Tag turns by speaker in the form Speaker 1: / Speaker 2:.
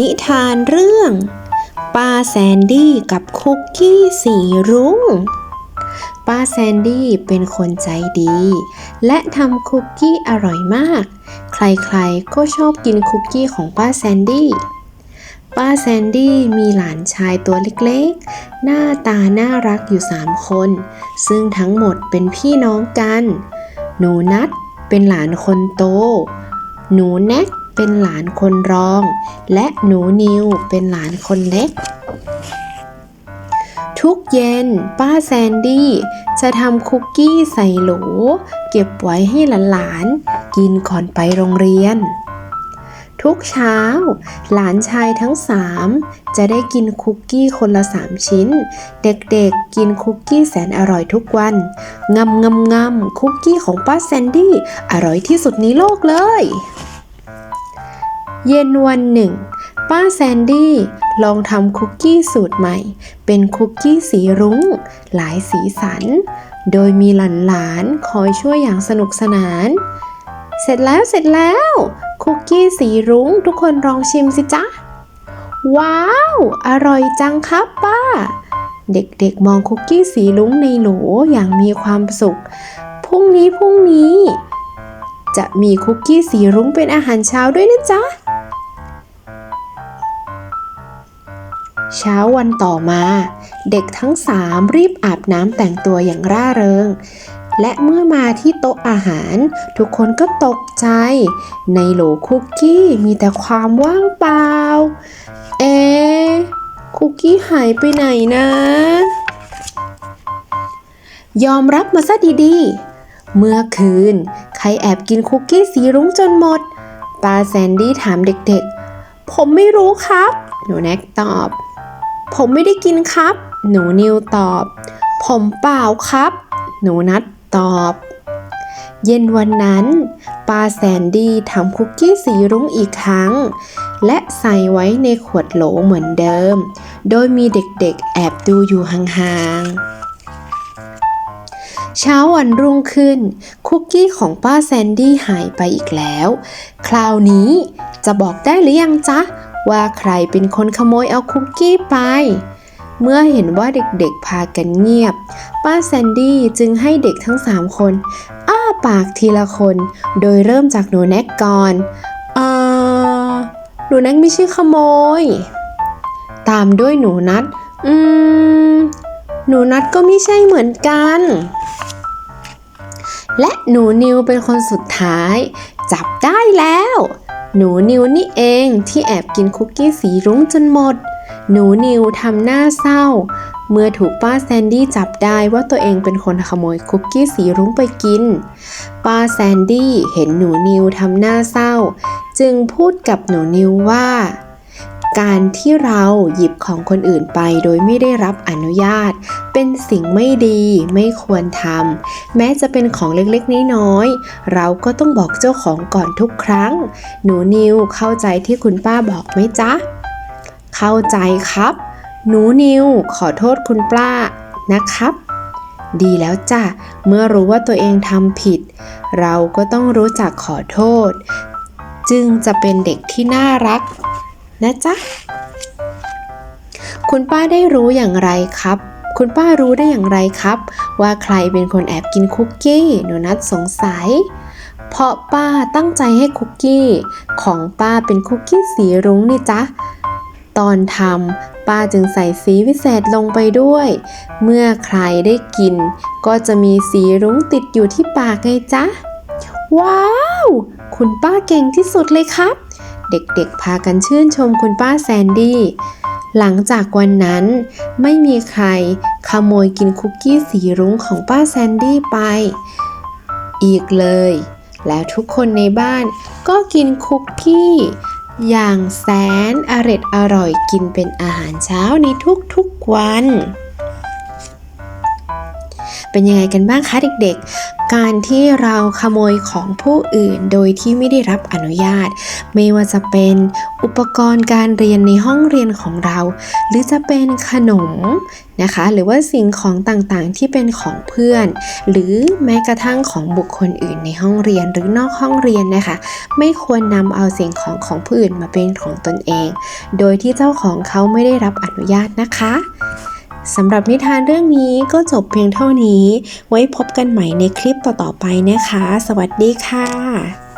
Speaker 1: นิทานเรื่องป้าแซนดี้กับคุกกี้สีรุง้ง ป้าแซนดี้เป็นคนใจดี และทำคุกกี้อร่อยมาก ใครๆก็ชอบกินคุกกี้ของป้าแซนดี้ ป้าแซนดี้มีหลานชายตัวเล็กๆ หน้าตาน่ารักอยู่สามคน ซึ่งทั้งหมดเป็นพี่น้องกัน หนูนัดเป็นหลานคนโต หนูแน็ก เป็นหลานคนรอง และหนูนิวเป็นหลานคนเล็ก ทุกเย็น ป้าแซนดี้จะทำคุกกี้ใส่โหล เก็บไว้ให้หลานๆ กินก่อนไปโรงเรียน ทุกเช้า หลานชายทั้งสามจะได้กินคุกกี้คนละสามชิ้น เด็กๆกินคุกกี้แสนอร่อยทุกวันงำงำงำคุกกี้ของป้าแซนดี้อร่อยที่สุดในโลกเลย เย็นวันหนึ่ง ป้าแซนดี้ลองทำคุกกี้สูตรใหม่ เป็นคุกกี้สีรุง้ง หลายสีสัน โดยมีหลานๆคอยช่วยอย่างสนุกสนาน เสร็จแล้วเสร็จแล้ว คุกกี้สีรุ้งทุกคนลองชิมสิจ๊ะ ว้าว อร่อยจังครับป้า เด็กๆมองคุกกี้สีรุ้งในโหลอย่างมีความสุข พรุ่งนี้พรุ่งนี้จะมีคุกกี้สีรุ้งเป็นอาหารเช้าด้วยนะจ๊ะ เช้าวันต่อมา เด็กทั้งสามรีบอาบน้ำแต่งตัวอย่างร่าเริง และเมื่อมาที่โต๊ะอาหาร ทุกคนก็ตกใจ ในโหลคุกกี้มีแต่ความว่างเปล่า เอ๊คุกกี้หายไปไหนนะ ยอมรับมาซะดีๆ เมื่อคืน ใครแอบกินคุกกี้สีรุ้งจนหมดป้าแซนดี้ถามเด็กๆ ผมไม่รู้ครับ หนูแน็กตอบ ผมไม่ได้กินครับ หนูนิวตอบ ผมเปล่าครับ หนูนัดตอบ เย็นวันนั้นป้าแซนดี้ทำคุกกี้สีรุ้งอีกครั้ง และใส่ไว้ในขวดโหลเหมือนเดิม โดยมีเด็กๆแอบดูอยู่ห่างๆ เช้าวันรุ่งขึ้น คุกกี้ของป้าแซนดี้หายไปอีกแล้ว คราวนี้จะบอกได้หรือยังจ๊ะ ว่าใครเป็นคนขโมยเอาคุกกี้ไป เมื่อเห็นว่าเด็กๆพากันเงียบ ป้าแซนดี้จึงให้เด็กทั้งสามคน อ้าปากทีละคน โดยเริ่มจากหนูแน็กก่อนเอ่อหนูแน็กไม่ใช่ขโมย ตามด้วยหนูนัด อืม หนูนัดก็ไม่ใช่เหมือนกันและหนูนิวเป็นคนสุดท้าย จับได้แล้ว หนูนิวนี่เองที่แอบกินคุกกี้สีรุ้งจนหมด หนูนิวทำหน้าเศร้า เมื่อถูกป้าแซนดี้จับได้ว่าตัวเองเป็นคนขโมยคุกกี้สีรุ้งไปกิน ป้าแซนดี้เห็นหนูนิวทำหน้าเศร้า จึงพูดกับหนูนิวว่า การที่เราหยิบของคนอื่นไปโดยไม่ได้รับอนุญาต เป็นสิ่งไม่ดีไม่ควรทำแม้จะเป็นของเล็กๆน้อยๆเราก็ต้องบอกเจ้าของก่อนทุกครั้ง หนูนิวเข้าใจที่คุณป้าบอกไหมจ๊ะ เข้าใจครับ หนูนิวขอโทษคุณป้านะครับดีแล้วจ้ะ เมื่อรู้ว่าตัวเองทำผิด เราก็ต้องรู้จักขอโทษ จึงจะเป็นเด็กที่น่ารัก นะจ๊ะ คุณป้าได้รู้อย่างไรครับ คุณป้ารู้ได้อย่างไรครับ ว่าใครเป็นคนแอบกินคุกกี้ หนูนัดสงสัย เพราะป้าตั้งใจให้คุกกี้ ของป้าเป็นคุกกี้สีรุ้งนี่จ๊ะ ตอนทำป้าจึงใส่สีวิเศษลงไปด้วย เมื่อใครได้กิน ก็จะมีสีรุ้งติดอยู่ที่ปากไงจ๊ะ ว้าว คุณป้าเก่งที่สุดเลยครับ เด็กๆ พากันชื่นชมคุณป้าแซนดี้ หลังจากวันนั้น ไม่มีใครขโมยกินคุกกี้สีรุ้งของป้าแซนดี้ไป อีกเลย แล้วทุกคนในบ้านก็กินคุกกี้ อย่างแสนอร็ดอร่อยกินเป็นอาหารเช้าในทุกๆวัน เป็นยังไงกันบ้างคะเด็กๆ การที่เราขโมยของผู้อื่นโดยที่ไม่ได้รับอนุญาต ไม่ว่าจะเป็นอุปกรณ์การเรียนในห้องเรียนของเรา หรือจะเป็นขนมนะคะ หรือว่าสิ่งของต่างๆที่เป็นของเพื่อน หรือแม้กระทั่งของบุคคลอื่นในห้องเรียนหรือนอกห้องเรียนนะคะ ไม่ควรนำเอาสิ่งของของผู้อื่นมาเป็นของตนเอง โดยที่เจ้าของเขาไม่ได้รับอนุญาตนะคะ สำหรับนิทานเรื่องนี้ก็จบเพียงเท่านี้ ไว้พบกันใหม่ในคลิปต่อๆไปนะคะ สวัสดีค่ะ